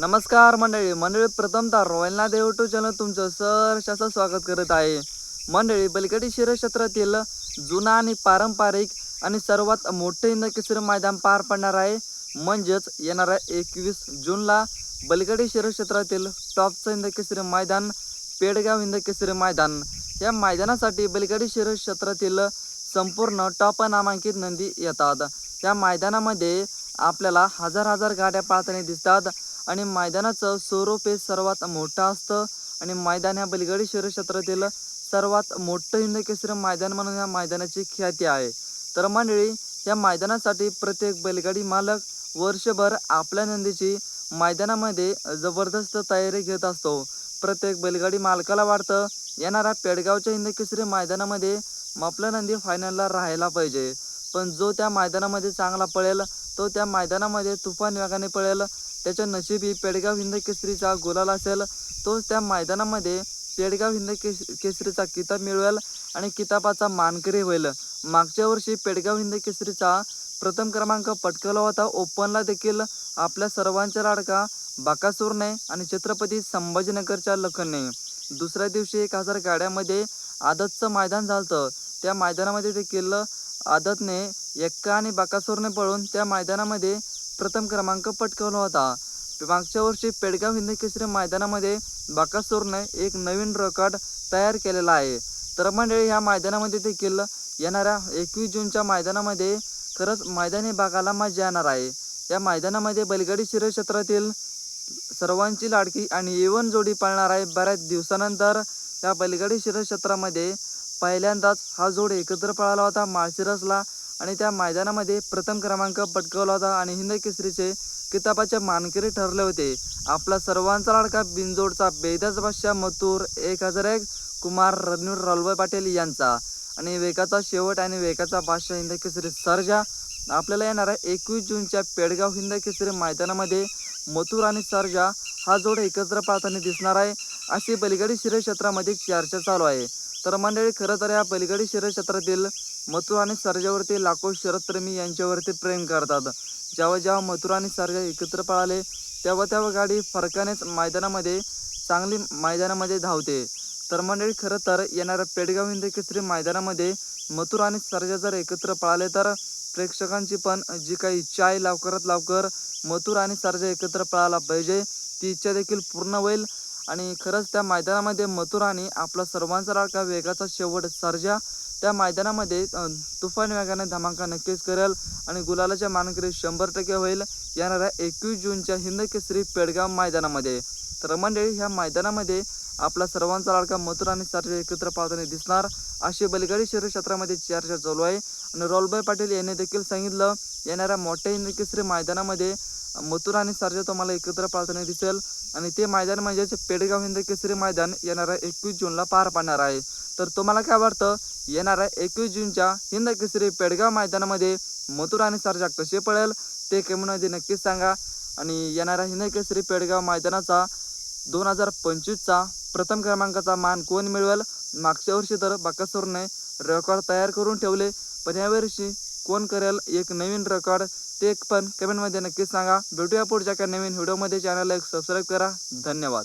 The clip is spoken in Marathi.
नमस्कार मंडळी. मंडळी प्रथमतः रॉयलना देव टू चॅनल तुमचं सहर्ष असं स्वागत करत आहे. मंडळी बलकडी शिरक्षेत्रातील जुना आणि पारंपरिक आणि सर्वात मोठे हिंद मैदान पार पडणार आहे. म्हणजेच येणाऱ्या एकवीस जूनला बलकडी शिरक्षेत्रातील टॉपचं हिंद मैदान पेडगाव हिंद मैदान. या मैदानासाठी बलकडी शिरक्षेत्रातील संपूर्ण टॉप नामांकित नंदी येतात. या मैदानामध्ये आपल्याला हजार हजार गाड्या पाळताना दिसतात. आणि मैदानाचं स्वरूप हे सर्वात मोठं असतं. आणि मैदान ह्या बलगडी शहर क्षेत्रातील सर्वात मोठं हिंद केसरी मैदान म्हणून या मैदानाची ख्याती आहे. तर मंडळी या मैदानासाठी प्रत्येक बैलगाडी मालक वर्षभर आपल्या नंदीची मैदानामध्ये जबरदस्त तयारी घेत असतो. प्रत्येक बैलगाडी मालकाला वाटतं येणाऱ्या पेडगावच्या हिंद केसरी मैदानामध्ये आपला नंदी फायनलला राहायला पाहिजे. पण जो त्या मैदानामध्ये चांगला पळेल तो त्या मैदानामध्ये तुफान वेगाने पळेल. त्याच्या नशिबी पेडगाव हिंद केसरीचा गुलाल असेल. तोच त्या मैदानामध्ये पेडगाव हिंद केस केसरीचा किताब मिळवेल आणि किताबाचा मानकरी होईल. मागच्या वर्षी पेडगाव हिंद केसरीचा प्रथम क्रमांक पटकवला होता. ओपनला देखील आपल्या सर्वांच्या लाडका बाकासूरने आणि छत्रपती संभाजीनगरच्या लखनने. दुसऱ्या दिवशी एक हजार गाड्यामध्ये आदतचं मैदान झालं त्या मैदानामध्ये देखील आदतने एक्का आणि बाकासूरने पळून त्या मैदानामध्ये प्रथम क्रमांक पटकावला होता. मागच्या वर्षी पेडगाव हिंद केसरी मैदानामध्ये बाकासूरने एक नवीन रेकॉर्ड तयार केलेला आहे. तर मंडळी ह्या मैदानामध्ये देखील येणाऱ्या एकवीस जूनच्या मैदानामध्ये खरंच मैदानी भागाला मजा येणार आहे. या मैदानामध्ये बैलगाडी शिरक्षेत्रातील सर्वांची लाडकी आणि येवन जोडी पाळणार आहे. बऱ्याच दिवसानंतर या बैलगाडी शिरक्षेत्रामध्ये पहिल्यांदाच हा जोड एकत्र पळाला होता माळशिरसला आणि त्या मैदानामध्ये प्रथम क्रमांक पटकावला होता आणि हिंद केसरीचे किताबाचे मानकरी ठरले होते. आपला सर्वांचा लाडका बिनजोडचा बेदाज बादशाह मथुर एक हजार एक कुमार रणवीर रलवाई पाटील यांचा. आणि वेगाचा शेवट आणि वेगाचा बादशाह हिंद केसरी सर्जा. आपल्याला येणाऱ्या एकवीस जूनच्या पेडगाव हिंद केसरी मैदानामध्ये मथुर आणि सर्जा. हा जोड एकत्र पाहताना दिसणार आहे. अशी बलगडी शिरक्षेत्रामध्ये चर्चा चालू आहे. तर मंडळी खरं तर या पलीकडे शिर क्षेत्रातील मथुर आणि सर्जावरती लाखो शरदप्रेमी यांच्यावरती प्रेम करतात. जेव्हा जेव्हा मथुर आणि सर्जा एकत्र पळाले तेव्हा तेव्हा गाडी फरकानेच मैदानामध्ये चांगली मैदानामध्ये धावते. तर मंडळी खरं तर येणाऱ्या पेडगाव हिंद केसरी मैदानामध्ये मथुर आणि सर्जा जर एकत्र पळाले तर प्रेक्षकांची पण जी काही इच्छा आहे लवकरात लवकर मथुर आणि सर्जा एकत्र पळायला पाहिजे. ती इच्छा देखील पूर्ण होईल. आणि खरंच त्या मैदानामध्ये मथुराने आपला सर्वांचा राखा वेगाचा शेवट सर्जा त्या मैदानामध्ये तुफान वेगाने धमाका नक्कीच करेल आणि गुलालाच्या मानकरी शंभर टक्के होईल. येणाऱ्या एकवीस जूनच्या हिंद केसरी पेडगाव मैदानामध्ये. तर मंडळी ह्या मैदानामध्ये आपला सर्वांचा लाडका मथुर आणि सर्जा एकत्र पाहताना दिसणार. अशी बलगाडी शहर क्षेत्रामध्ये चर्चा चालू आहे. आणि रोलबाई पाटील यांनी देखील सांगितलं येणाऱ्या मोठ्या हिंदकेसरी मैदानामध्ये मथुर आणि सर्जा तुम्हाला एकत्र पाळताना दिसेल. आणि ते मैदान म्हणजेच पेडगाव हिंदकेसरी मैदान येणाऱ्या एकवीस जूनला पार पाडणार आहे. तर तुम्हाला काय वाटतं? येणाऱ्या एकवीस जूनच्या हिंदकेसरी पेडगाव मैदानामध्ये मथुर आणि सर्जा कसे पळेल ते कमेंटमध्ये नक्कीच सांगा. आणि येणाऱ्या हिंदकेसरी पेडगाव मैदानाचा दोन हजार पंचवीसचा प्रथम क्रमांकाचा मान कोण मिळवेल? मागच्या वर्षी तर बाकासूरने रेकॉर्ड तयार करून ठेवले पण यावर्षी कोण करेल एक नवीन रेकॉर्ड ते पण कमेंटमध्ये नक्कीच सांगा. भेटूया पुढच्या एका नवीन व्हिडिओमध्ये चॅनलला एक सबस्क्राईब करा. धन्यवाद.